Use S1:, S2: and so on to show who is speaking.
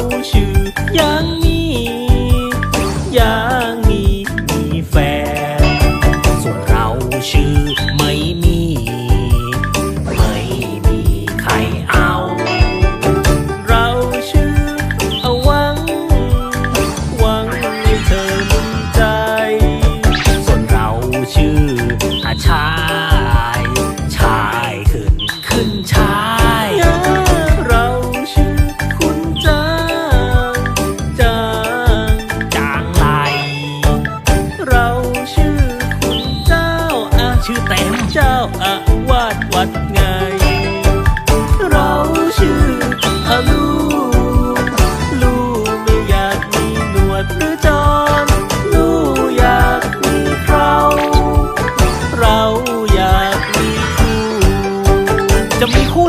S1: าชื่อยังมียังมีมีแฟน
S2: ส่วนเราชื่อไม่มี ไม่มีใครเอา
S1: เราชื่อเอาวัง หวังให้เธอมั่นใจ
S2: ส่วนเราชื่ออาชาย ชายขึ้นขึ้นชาย
S1: เต็มเจ้าอาวาสวัดไง เราชื่อลูลูไม่อยากมีหนวดหรือจอนลูอยากมีเราเราอยากมีคู่ จะมีคู่